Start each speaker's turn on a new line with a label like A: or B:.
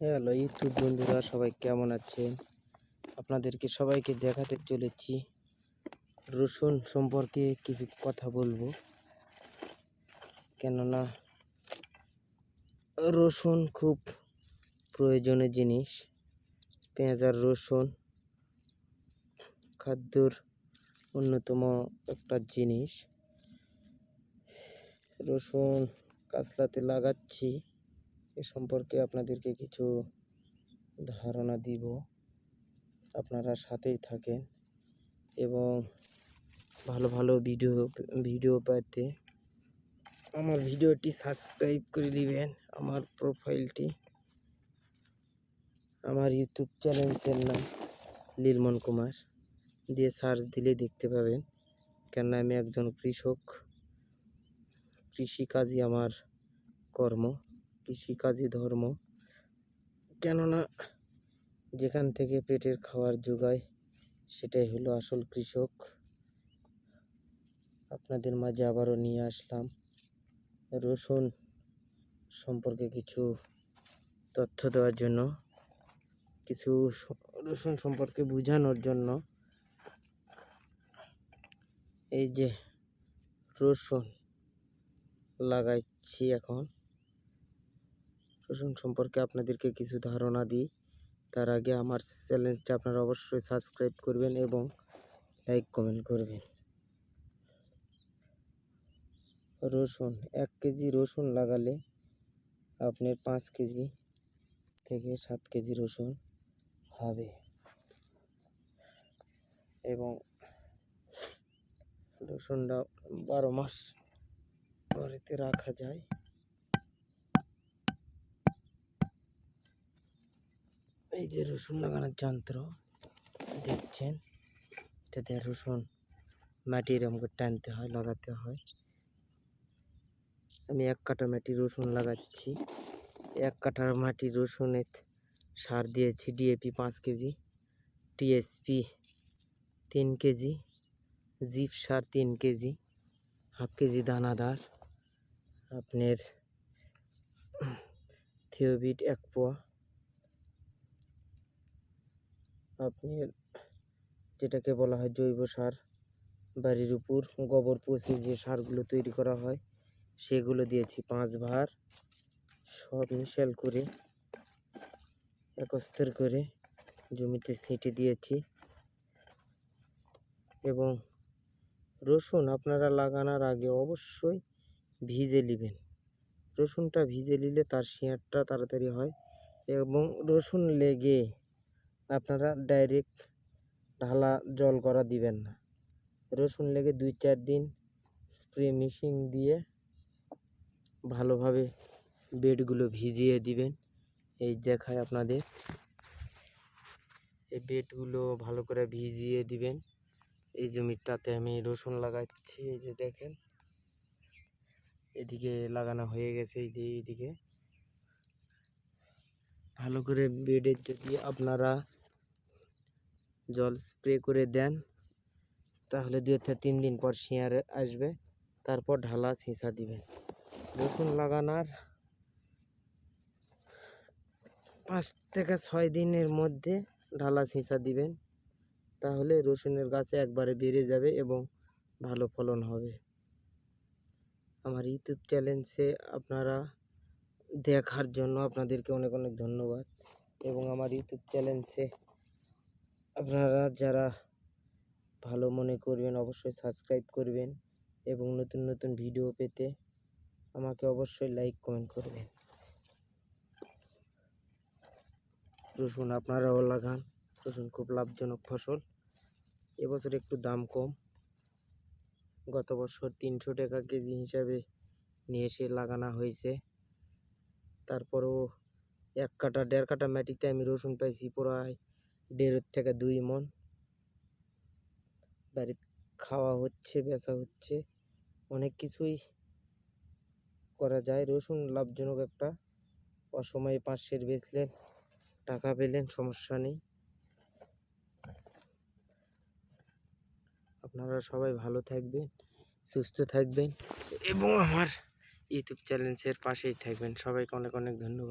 A: Hello YouTube বন্ধুরা, সবাই কেমন আছেন? আপনাদেরকে সবাইকে দেখাতে চলেছি। রসুন সম্পর্কে কিছু কথা বলব। কেননা, রসুন খুব প্রয়োজনীয় জিনিস। পেঁয়াজ আর রসুন খাদ্যর অন্যতম একটা জিনিস। রসুন কাঁচলাতে লাগাচ্ছি। এ সম্পর্কে আপনাদেরকে কিছু ধারণা দিব। আপনারা সাথেই থাকেন এবং ভালো ভালো ভিডিও ভিডিও পেতে আমার ভিডিওটি সাবস্ক্রাইব করে দিবেন আমার প্রোফাইলটি। আমার ইউটিউব চ্যানেলের নাম লীলমন কুমার। দিয়ে সার্চ দিলে দেখতে পাবেন। কেন আমি একজন কৃষক। কৃষিকাজই আমার কর্ম। কৃষিকাজই ধর্ম। কেননা যেখান থেকে পেটের খাওয়ার যোগায়, সেটাই হলো আসল কৃষক। আপনাদের মাঝে আবারও নিয়ে আসলাম। রসুন সম্পর্কে কিছু তথ্য দেওয়ার জন্য, কিছু রসুন সম্পর্কে বোঝানোর জন্য। এই যে রসুন লাগাচ্ছি এখন। রসুন সম্পর্কে আপনাদেরকে কিছু ধারণা দিই। তার আগে আমার চ্যানেলটা আপনারা অবশ্যই সাবস্ক্রাইব করবেন এবং লাইক কমেন্ট করবেন। রসুন, এক কেজি রসুন লাগালে আপনার পাঁচ কেজি থেকে সাত কেজি রসুন হবে। এবং রসুনটা বারো মাস ঘরেতে রাখা যায়। এই যে রসুন লাগানোর যন্ত্র দেখছেন? এটাতে রসুন মাটি এরকম করে টানতে হয়, লাগাতে হয়। আমি এক কাঠা মাটি রসুন লাগাচ্ছি। এক কাঠার মাটি রসুনে সার দিয়েছি ডিএপি পাঁচ কেজি টিএসপি তিন কেজি, জিপ সার তিন কেজি, হাফ কেজি দানাদার, আপনার থিওবিট এক পোয়া আপনার যেটাকে বলা হয় জৈব সার, বাড়ির উপর গোবর পচে যে সারগুলো তৈরি করা হয়, সেগুলো দিয়েছি পাঁচ ভার সব মিশাল করে একস্তর করে জমিতে ছিটে দিয়েছি। এবং রসুন আপনারা লাগানোর আগে অবশ্যই ভিজে নেবেন। রসুনটা ভিজে নিলে তার শিঁয়ারটা তাড়াতাড়ি হয় এবং রসুন লেগে আপনারা ডাইরেক্ট ঢালা জল করা দিবেন না। রসুন লেগে দুই চার দিন স্প্রে মেশিন দিয়ে ভালোভাবে বেডগুলো ভিজিয়ে দিবেন। এই দেখায় আপনাদের। এই বেডগুলো ভালো করে ভিজিয়ে দিবেন। এই জমিটাতে আমি রসুন লাগাচ্ছি, এই যে দেখেন। এদিকে লাগানো হয়ে গেছে, এই যে এইদিকে ভালো করে বেডের যদি আপনারা জল স্প্রে করে দেন। তাহলে দু থেকে তিন দিন পর শিয়ার আসবে। তারপর ঢালা ছিঁচা দিবেন। রসুন লাগানোর পাঁচ থেকে ছয় দিনের মধ্যে ঢালা ছিঁচা দিবেন। তাহলে রসুনের গাছে একবারে বেড়ে যাবে এবং ভালো ফলন হবে। আমার ইউটিউব চ্যানেলসে আপনারা দেখার জন্য আপনাদেরকে অনেক অনেক ধন্যবাদ। এবং আমার ইউটিউব চ্যানেলসে আপনারা যারা ভালো মনে করবেন, অবশ্যই সাবস্ক্রাইব করবেন এবং নতুন নতুন ভিডিও পেতে আমাকে অবশ্যই লাইক কমেন্ট করবেন। রসুন আপনারাও লাগান। রসুন খুব লাভজনক ফসল। এবছর একটু দাম কম। গত বছর তিনশো টাকা কেজি হিসাবে নিয়ে এসে লাগানো হয়েছে। তারপরেও এক কাটা, দেড় কাটা মাটিতে আমি রসুন পাইছি প্রায় দেড় থেকে দুই মন। বাড়ির খাওয়া হচ্ছে, বেচা হচ্ছে, অনেক কিছুই করা যায়। রসুন লাভজনক একটা। অসময়ে পাঁচ সের বেচলেন, টাকা পেলেন, সমস্যা নেই। আপনারা সবাই ভালো থাকবেন, সুস্থ থাকবেন এবং আমার ইউটিউব চ্যানেলের পাশেই থাকবেন। সবাইকে অনেক অনেক ধন্যবাদ।